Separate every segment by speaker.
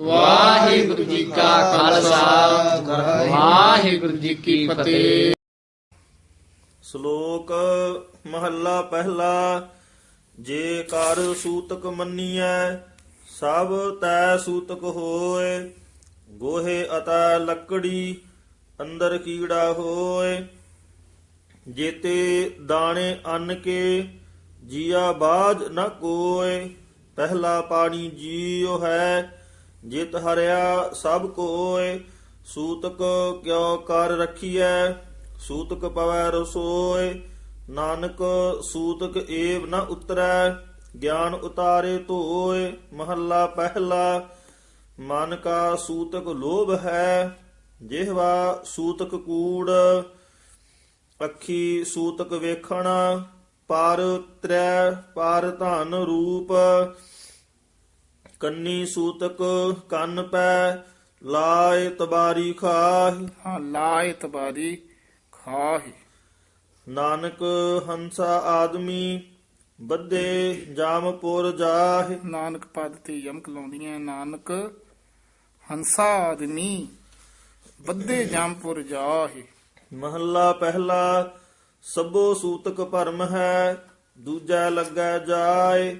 Speaker 1: ਵਾਹਿਗੁਰੂ ਜੀ ਕਾ ਖਾਲਸਾ। ਵਾਹਿਗੁਰੂ ਜੀ ਕੀ ਫਤਿਹ।
Speaker 2: ਸ਼ਲੋਕ ਮਹੱਲਾ ਪਹਿਲਾ, ਜੇ ਕਰ ਸੂਤਕ ਮੰਨੀਐ, ਸਭ ਤੈ ਸੂਤਕ ਹੋਏ। ਗੋਹੇ ਅਤੈ ਲੱਕੜੀ ਅੰਦਰ ਕੀੜਾ ਹੋਏ। ਜੇਤੇ ਦਾਣੇ ਅੰਨ ਕੇ ਜੀਆ ਬਾਜ ਨ ਕੋਏ। ਪਹਿਲਾ ਪਾਣੀ ਜੀਉ ਹੈ ਜਿਤ ਹਰਿਆ ਸਭ ਕੋਇ ਸੂਤਕ ਕਿਉ ਕਰ ਰਖੀਐ? ਸੂਤਕ ਪਵੈ ਰਸੋਏ, ਨਾਨਕ ਸੂਤਕ ਏਵ ਨ ਉਤਰੈ, ਗਿਆਨ ਉਤਾਰੇ ਧੋਏ, ਮਹੱਲਾ ਪਹਿਲਾ। ਮਨ ਕਾ ਸੂਤਕ ਲੋਭ ਹੈ, ਜਿਹਵਾ ਸੂਤਕ ਕੂੜ। ਅੱਖੀ ਸੂਤਕ ਵੇਖਣਾ, ਪਰ ਤ੍ਰੈ ਪਰ ਧਨ ਰੂਪ। ਕੰਨੀ ਸੂਤਕ ਕੰਨ ਪੈ ਲਾਏ ਤਬਾਰੀ ਖਾਹ।
Speaker 3: ਹਾਂ ਲਾਇ ਤਬਾਰੀ ਖਾਹੀ।
Speaker 2: ਨਾਨਕ ਹੰਸਾ ਆਦਮੀ ਬੱਦੇ ਜਾਮਪੁਰ ਜਾਹ।
Speaker 3: ਨਾਨਕ ਪਦ ਤੇ ਯਮਕ ਲਾਉਂਦੀਆਂ ਨਾਨਕ ਹੰਸਾ ਆਦਮੀ ਬੱਦੇ ਜੰਪੁਰ ਜਾਹੇ।
Speaker 2: ਮਹੱਲਾ ਪਹਿਲਾ ਸਭੋ ਸੂਤਕ ਭਰਮ ਹੈ ਦੂਜਾ ਲੱਗੈ ਜਾਏ।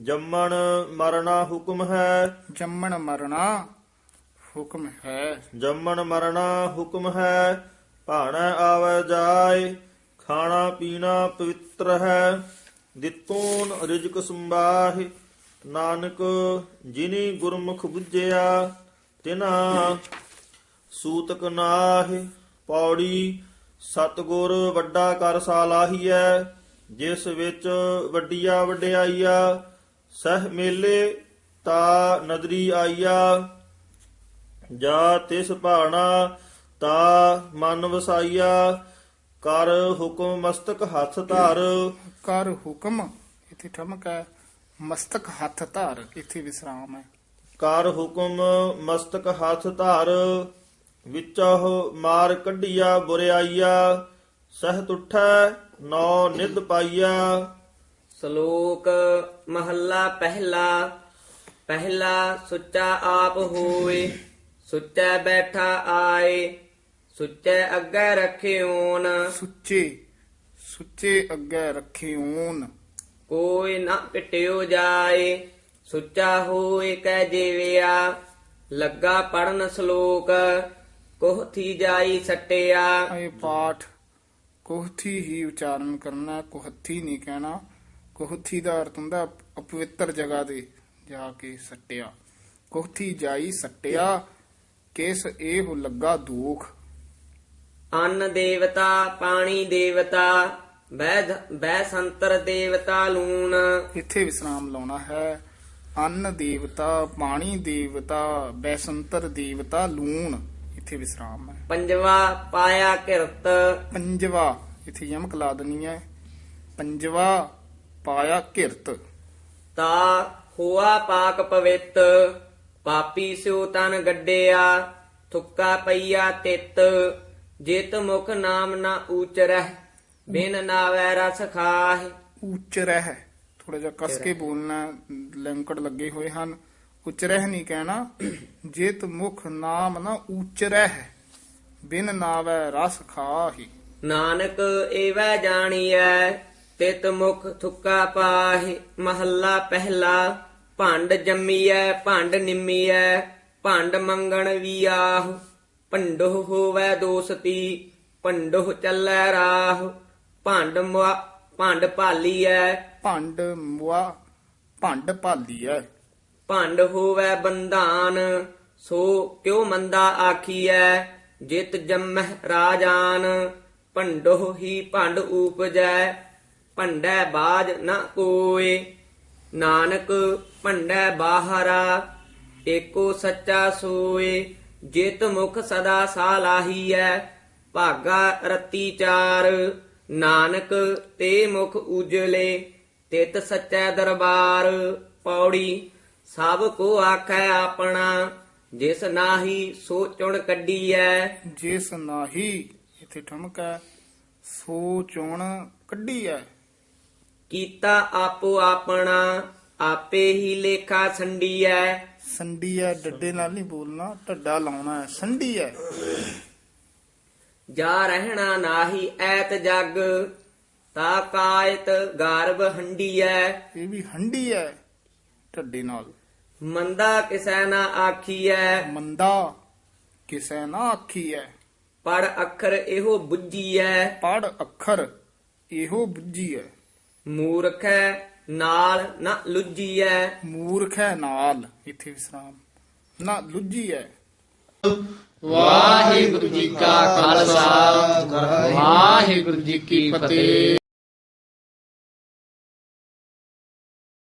Speaker 2: ਜੰਮਣ ਮਰਣਾ ਹੁਕਮ ਹੈ।
Speaker 3: ਜੰਮਣ ਮਰਣਾ ਹੁਕਮ ਹੈ।
Speaker 2: ਜੰਮਣ ਮਰਣਾ ਹੁਕਮ ਹੈ। ਭਾਣਾ ਆਵੈ ਜਾਏ ਖਾਣਾ ਪੀਣਾ ਪਵਿੱਤਰ ਹੈ। ਦਿੱਤੋਨ ਰਿਜਕ ਸੰਬਾਹਿ ਨਾਨਕ ਜਿਨੀ ਗੁਰਮੁਖ ਬੁੱਝਿਆ ਤਿਨਾ ਸੂਤਕ ਨਾਹਿ ਪੌੜੀ ਸਤਗੁਰ ਵੱਡਾ ਕਰ ਸਾਲਾਹੀਐ ਜਿਸ ਵਿੱਚ ਵੱਡੀਆ ਵਡਿਆਈਆ ਸਹ ਮੇਲੇ ਤਾ ਨਦਰੀ ਆਈਆ ਜਾ ਤਿਸ ਭਾਣਾ ਤਾ ਮਨ ਵਸਾਈਆ ਕਰ ਹੁਕਮ ਮਸਤਕ ਹੱਥ ਧਰ।
Speaker 3: ਕਰ ਹੁਕਮ ਇੱਥੇ ਠਮਕ ਹੈ ਮਸਤਕ ਹੱਥ ਧਰ ਇੱਥੇ ਵਿਸਰਾਮ ਹੈ।
Speaker 2: ਕਰ ਹੁਕਮ ਮਸਤਕ ਹੱਥ ਧਰ ਵਿੱਚੋ ਮਾਰ ਕੱਢਿਆ ਬੁਰਿਆਈਆ ਸਹਿ ਤੁਠੈ ਨੌ ਨਿਧ ਪਾਈਆ।
Speaker 4: ਸ਼ਲੋਕ ਮਹੱਲਾ ਪਹਿਲਾ। ਪਹਿਲਾ ਸੁੱਚਾ ਆਪ ਹੋਏ ਸੁੱਚਾ ਬੈਠਾ ਆਏ ਸੁੱਚੇ ਅੱਗੇ ਰੱਖਿਓਨ।
Speaker 3: ਸੁੱਚੇ ਸੁੱਚੇ ਅੱਗੇ ਰੱਖਿਓਨ।
Speaker 4: ਕੋਈ ਨਾ ਪਿਟਿਓ ਜਾਏ ਸੁੱਚਾ ਹੋਏ ਕਹਿ ਜੀਵਿਆ। ਲੱਗਾ ਪੜਨ ਸ਼ਲੋਕ ਕੋਹ ਥੀ ਜਾਈ ਸਟਿਆ।
Speaker 3: ਇਹ ਪਾਠ ਕੋਹਥੀ ਹੀ ਉਚਾਰਨ ਕਰਨਾ ਕੋਹਥੀ ਨਹੀਂ ਕਹਿਣਾ। ਕੋਹਥੀ ਦਾ ਅਰਥ ਹੁੰਦਾ ਅਪਵਿੱਤਰ ਜਗ੍ਹਾ ਤੇ ਜਾ ਕੇ ਸੱਟਿਆ। ਕੋਹਥੀ ਜਾਈ ਸੱਟਿਆ ਕਿਸ ਇਹ ਲੱਗਾ ਦੁਖ।
Speaker 4: ਅੰਨ ਦੇਵਤਾ ਪਾਣੀ ਦੇਵਤਾ ਬੈ ਬੈ ਸੰਤਰ ਦੇਵਤਾ ਲੂਣ।
Speaker 3: ਇੱਥੇ ਵਿਸਰਾਮ ਲਾਉਣਾ ਹੈ। ਅੰਨ ਦੇਵਤਾ ਪਾਣੀ ਦੇਵਤਾ ਬੈਸੰਤਰ ਦੇਵਤਾ ਲੂਣ। ਇੱਥੇ ਵਿਸਰਾਮ ਹੈ।
Speaker 4: ਪੰਜਵਾ ਪਾਇਆ ਕਿਰਤ।
Speaker 3: ਪੰਜਵਾ ਇੱਥੇ ਯਮਕ ਲਾ ਦੇਣੀ ਹੈ। ਪੰਜਵਾ ਪਾਇਆ ਕਿਰਤ।
Speaker 4: ਤਾ ਹੋਆ ਪਾਕ ਪਵਿੱਤ ਪਾਪੀ ਸਿਉ ਤਨ ਗੱਡਿਆ ਥੁੱਕਾ ਪਈਆ ਤਿੱਤ ਜਿਤ ਮੁਖ ਨਾਮ ਨਾ ਊਚਰਹਿ ਬਿਨ ਨਾਵੈ ਰਸ ਖਾਹਿ।
Speaker 3: ਉੱਚ ਰਹਿ ਥੋੜਾ ਜਿਹਾ ਕਸ ਕੇ ਬੋਲਣਾ ਲੰਕੜ ਲੱਗੇ ਹੋਏ ਹਨ। ਉੱਚ ਰਹਿ ਨਹੀਂ ਕਹਿਣਾ ਜਿਤ ਮੁਖ ਨਾਮ ਨਾ ਉੱਚ ਰਹਿ ਬਿਨ ਨਾਵੈ ਰਸ ਖਾਹੀ।
Speaker 4: ਨਾਨਕ ਏਵੈ ਜਾਣੀਐ ਤਿਤ ਮੁਖ ਥੁੱਕਾ ਪਾਹਿ ਮਹੱਲਾ ਪਹਿਲਾ। ਭੰਡ ਜੰਮੀਐ ਭੰਡ ਨਿੰਮੀਐ ਭੰਡ ਮੰਗਣ ਵੀ ਆਹ। ਭੰਡੋ ਹੋਵੈ ਦੋਸਤੀ ਭੰਡੋ ਚੱਲੈ ਰਾਹ। ਭੰਡ ਮੁਆ ਭੰਡ ਭਾਲੀਐ।
Speaker 3: ਭੰਡ ਮੁਆ ਭੰਡ ਭਾਲੀਐ।
Speaker 4: ਭੰਡ ਹੋਵੈ ਬੰਧਾਨ ਸੋ ਕਿਉ ਮੰਦਾ ਆਖੀਐ ਜਿਤ ਜੰਮਹਿ ਰਾਜਾਨ। ਭੰਡੋ ਹੀ ਭੰਡ ਊਪਜੈ ਭੰਡੈ ਬਾਜ ਨ ਕੋਏ। ਨਾਨਕ ਭੰਡੈ ਬਾਹਰਾ, ਏਕੋ ਸੱਚਾ ਸੋਏ। ਜਿਤ ਮੁਖ ਸਦਾ ਸਾਲਾਹੀਐ, ਭਾਗਾ ਰਤੀ ਚਾਰ। ਨਾਨਕ ਤੇ ਮੁਖ ਉਜਲੇ, ਤਿਤ ਸੱਚੈ ਦਰਬਾਰ। ਪੌੜੀ, ਸਭ ਕੋ ਆਖੈ ਆਪਣਾ, ਜਿਸ ਨਾਹੀ ਸੋ ਚੁਣ ਕੱਢੀਐ।
Speaker 3: ਜਿਸ ਨਾਹੀ ਇੱਥੇ ਠਮਕ ਹੈ ਸੋ ਚੋਣ ਕੱਢੀ ਹੈ
Speaker 4: ਕੀਤਾ ਆਪੋ ਆਪਣਾ ਆਪੇ ਹੀ ਲੇਖਾ ਛੰਡੀਐ
Speaker 3: ਸੰਡੀ ਹੈ ਡੱਡੇ ਨਾਲ ਨਹੀਂ ਬੋਲਣਾ ਢੱਡਾ ਲਾਉਣਾ ਹੈ ਸੰਡੀ ਹੈ
Speaker 4: ਜਾ ਰਹਿਣਾ ਨਾਹੀ ਐਤ ਜਗ ਤਾ ਕਾਇਤ ਗਰਭ ਹੰਡੀਐ।
Speaker 3: ਇਹ ਵੀ ਹੰਡੀ ਹੈ ਢੱਡੇ ਨਾਲ।
Speaker 4: ਮੰਦਾ ਕਿਸੈ ਨਾ ਆਖੀਐ।
Speaker 3: ਮੰਦਾ ਕਿਸੈ ਨਾ ਆਖੀ ਹੈ
Speaker 4: ਪੜ ਅੱਖਰ ਇਹੋ ਬੁੱਝੀਐ।
Speaker 3: ਪੜ ਅੱਖਰ ਇਹੋ ਬੁੱਝੀ ਹੈ
Speaker 4: ਮੂਰਖੈ ਨਾਲ ਨਾ ਲੁੱਜੀਐ।
Speaker 3: ਮੂਰਖ ਹੈ ਨਾਲ ਇੱਥੇ ਵਿਸਰਾਮ। ਨਾ ਲੁੱਜੀ ਹੈ
Speaker 1: ਵਾਹਿਗੁਰੂ ਜੀ ਕਾ ਖਾਲਸਾ ਵਾਹਿਗੁਰੂ ਜੀ ਕੀ ਫਤਿਹ।